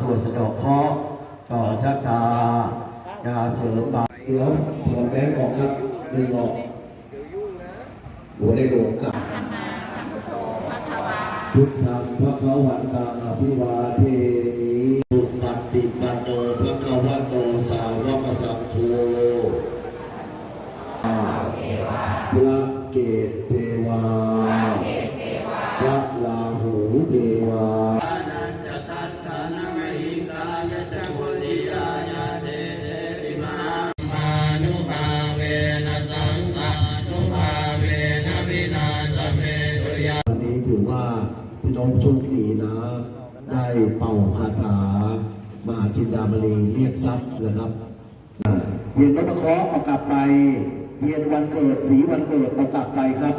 สวดสะดอกเคราะห์ต่อชะตาจะเสริมบารเดี๋ยวถอดแบงค์ออกครับดึงออกหัวในโลงกับพุทธังพระเขาวันตังอภิวาเทมิสุปฏิปันโนพระเขาวันโตสาวกสังโฆพระเกต ว่าพี่น้องโชคดีนะ ได้เป่าคาถามหาจินดามณีเรียกทรัพย์นะครับเทียนนพเคราะห์เอากลับไปเทียนวันเกิดสีวันเกิดเอากลับไปครับ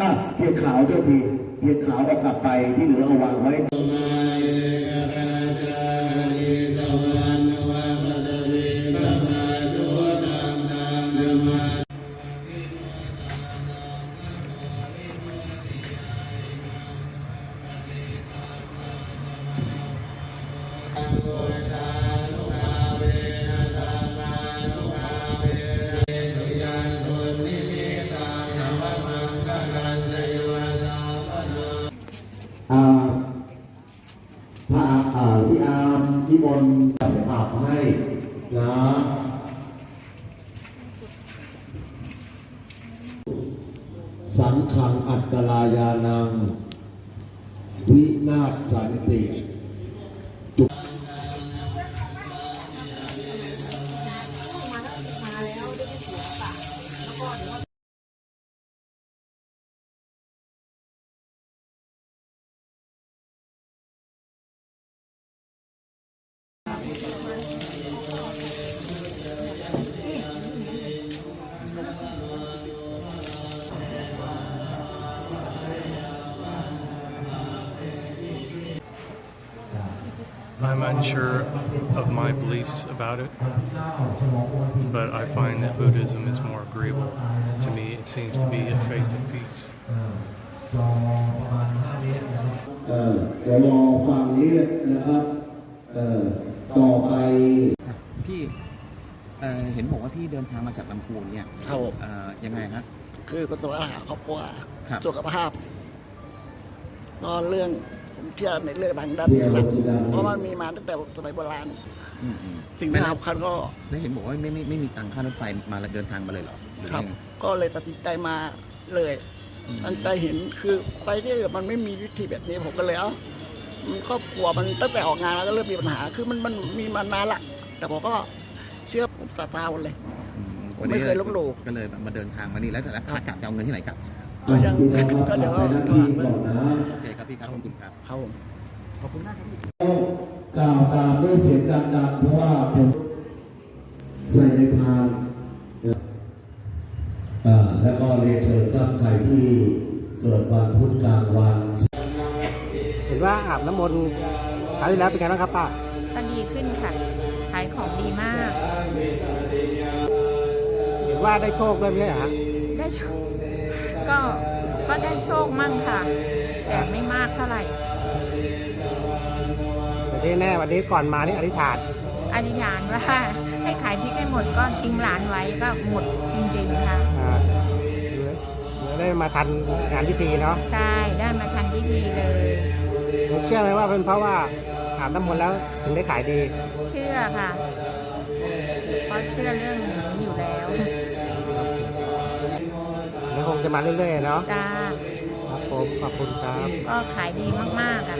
อะเทียนขาวเจ้าทีเทียนขาวเอากลับไปที่เหลือเอาวางไว้ สังขังอัตตลายานัง วินาศสันติ I'm unsure of my beliefs about it, but I find that Buddhism is more agreeable to me. It seems to be a faith of peace. เอ่อเดี๋ยวรอฟังเรียกนะครับเอ่อต่อไปพี่เอ่อเห็นบอกว่าพี่เดินทางมาจากลำพูนเนี่ยครับผมเอ่อยังไงฮะคือประสบปัญหาครอบครัวครับสุขภาพนอนเรื่อง ผมเชื่อในเรื่องทางด้านนี้แหละเพราะมันมีมาตั้งแต่สมัยโบราณอืมอืมสิ่งที่สำคัญก็แล้วเห็นบอกว่าไม่ไม่ไม่มีตังค่ารถไฟมาเดินทางมาเลยเหรอหรือครับยังไง ก็เลยตัดสินใจมาเลยตั้งใจเห็นคือไปที่อื่นมันไม่มีวิธีแบบนี้ผมก็เลยเอ้ามันครอบครัวมันตั้งแต่ออกงานแล้วก็เริ่มมีปัญหา คือมันมันมีมานานละ แต่ผมก็เชื่อผมศรัทธาหมดเลย อืมผมไม่เคยลบหลู่ ก็เลยแบบมาเดินทางมานี่แล้วแต่ละขากลับจะเอาเงินที่ไหนกลับก็ยังพี่น้องครับก็เดี๋ยวไปหน้าที่ก่อนนะโอเค ครับพี่ครับขอบคุณครับครับผมขอบคุณมากครับพี่กล่าวตามด้วยเสียงดังๆเพราะว่าผมใส่ในพานอ่าแล้วก็เรียนเชิญท่านใครที่เกิดวันพุธกลางวัน เห็นว่าอาบน้ำมนต์คราวที่แล้วเป็นไงบ้างครับป้าก็ดีขึ้นค่ะ ขายของดีมาก เห็นว่าได้โชคด้วยไม่ใช่เหรอฮะได้โชค ก็ ก็ได้โชคมั่งค่ะ แต่ไม่มากเท่าไหร่ แต่ที่แน่วันนี้ก่อนมานี่อธิษฐานอธิษฐานว่าให้ขายพริกให้หมดก็ทิ้งร้านไว้ก็หมดจริงๆค่ะ อ่าเหลือเหลือได้มาทันงานพิธีเนาะใช่ได้มาทันพิธีเลยเชื่อไหมว่าเป็นเพราะว่าอาบน้ำมนต์แล้วถึงได้ขายดี เชื่อค่ะ เพราะเชื่อเรื่องนี้อยู่แล้ว แล้วคงจะมาเรื่อยๆเนาะ จ้าครับ ผมขอบคุณครับ ก็ขายดีมาก ๆ อะ